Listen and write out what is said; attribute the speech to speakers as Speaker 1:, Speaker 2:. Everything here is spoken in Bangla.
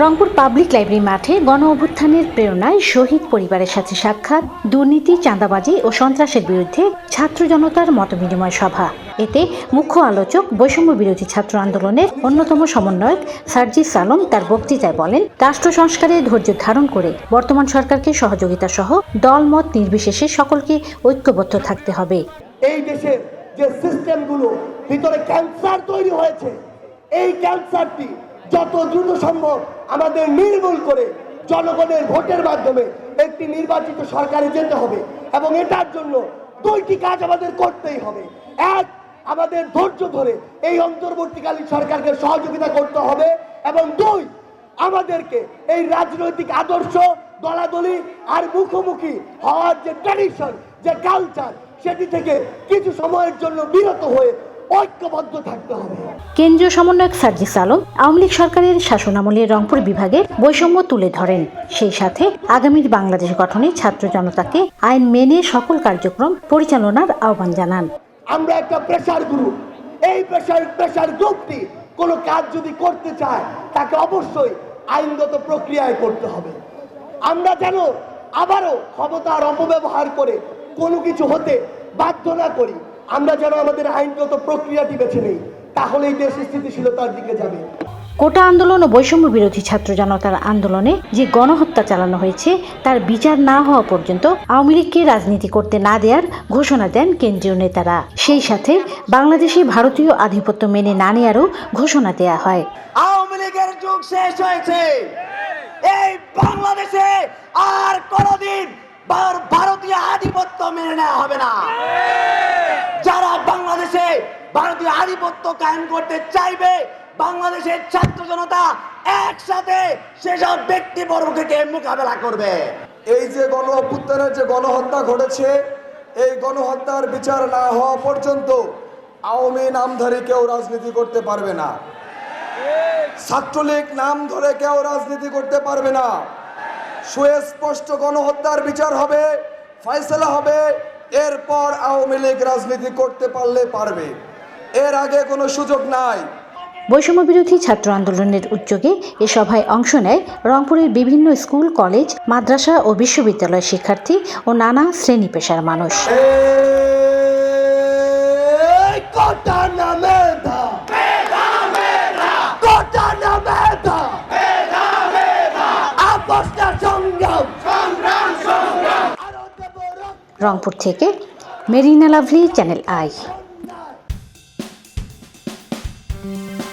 Speaker 1: রংপুর পাবলিক লাইব্রেরি মাঠে গণ অভ্যুত্থানের প্রেরণায় শহীদ পরিবারের সাথে সাক্ষাৎ, দুর্নীতি, চাঁদাবাজি ও সন্ত্রাসের বিরুদ্ধে ছাত্র জনতার মতবিনিময় সভা। এতে মুখ্য আলোচক, বৈষম্য বিরোধী ছাত্র আন্দোলনের অন্যতম সমন্বয়ক সার্জিস সালম তার বক্তৃতায় বলেন, রাষ্ট্র সংস্কারে ধৈর্য ধারণ করে বর্তমান সরকারকে সহযোগিতা সহ দলমত নির্বিশেষে সকলকে ঐক্যবদ্ধ থাকতে হবে।
Speaker 2: এই দেশের যে সিস্টেমগুলো ভিতরে ক্যান্সার তৈরি হয়েছে, এই ক্যান্সারটি যত দ্রুত সম্ভব আমাদের নির্মূল করে জনগণের ভোটের মাধ্যমে একটি নির্বাচিত সরকারে যেতে হবে এবং এটার জন্য দুইটি কাজ আমাদের করতেই হবে। এক, আমাদের ধৈর্য ধরে এই অন্তর্বর্তীকালীন সরকারকে সহযোগিতা করতে হবে এবং দুই, আমাদেরকে এই রাজনৈতিক আদর্শ, দলাদলি আর মুখোমুখি হওয়ার যে ট্র্যাডিশন যে কালচার সেটি থেকে কিছু সময়ের জন্য বিরত হয়ে ঐক্যবদ্ধ থাকতে হবে।
Speaker 1: কেন্দ্রীয় সমন্বয়ক সার্জিস আলম আওয়ামী লীগ সরকারের শাসনামলে রংপুর বিভাগের বৈষম্য তুলে ধরেন। সেই সাথে আগামীর বাংলাদেশ গঠনে ছাত্র জনতাকে আইন মেনে সকল কার্যক্রম পরিচালনার আহ্বান জানান।
Speaker 2: আমরা একটা প্রেশার গ্রুপ এই প্রেশার প্রেশার গ্রুপটি কোনো কাজ যদি করতে চায় তাকে অবশ্যই আইনগত প্রক্রিয়ায় করতে হবে। আমরা যেন আবারও ক্ষমতার অপব্যবহার করে কোনো কিছু হতে বাধ্য না করি। আমরা যেন আমাদের আইনগত প্রক্রিয়াটি বেছে নেই তাহলেই দেশ স্থিতিশীলতার দিকে যাবে।
Speaker 1: কোটা আন্দোলন ও বৈষম্য বিরোধী ছাত্র জনতার আন্দোলনে যে গণহত্যা চালানো হয়েছে তার বিচার না হওয়া পর্যন্ত আওয়ামী লীগকে রাজনীতি করতে না দেওয়ার ঘোষণা দেন কেন্দ্রীয় নেতারা। সেই সাথে বাংলাদেশে ভারতীয় আধিপত্য মেনে না নেয়ারও ঘোষণা দেয়া হয়।
Speaker 3: আওয়ামী লীগের যুগ শেষ হয়েছে। এই বাংলাদেশে আর কোনদিন ভারতীয় আধিপত্য মেনে নেওয়া হবে না। ভারতীয় আধিপত্য কায়েম করতে চাইবে, বাংলাদেশের ছাত্র জনতা একসাথে সেসব ব্যক্তি বর্গকে মোকাবেলা করবে?
Speaker 4: এই যে গণ অভ্যুত্থানের যে গণহত্যা ঘটেছে, এই গণহত্যার বিচার না হওয়া পর্যন্ত আওয়ামী নাম ধরে কেউ রাজনীতি করতে পারবে না। ছাত্রলীগ নাম ধরে কেউ রাজনীতি করতে পারবে না। সুস্পষ্ট গণহত্যার বিচার হবে, ফয়সলা হবে, এরপর আওয়ামী লীগ রাজনীতি করতে পারলে পারবে। এর আগে কোনো সুযোগ নাই।
Speaker 1: বৈষম্য বিরোধী ছাত্র আন্দোলনের উদ্যোগে এ সভায় অংশ নেয় রংপুরের বিভিন্ন স্কুল কলেজ মাদ্রাসা ও বিশ্ববিদ্যালয় শিক্ষার্থী ও নানা শ্রেণি পেশার মানুষ। রংপুর থেকে Marina Lovely channel I. you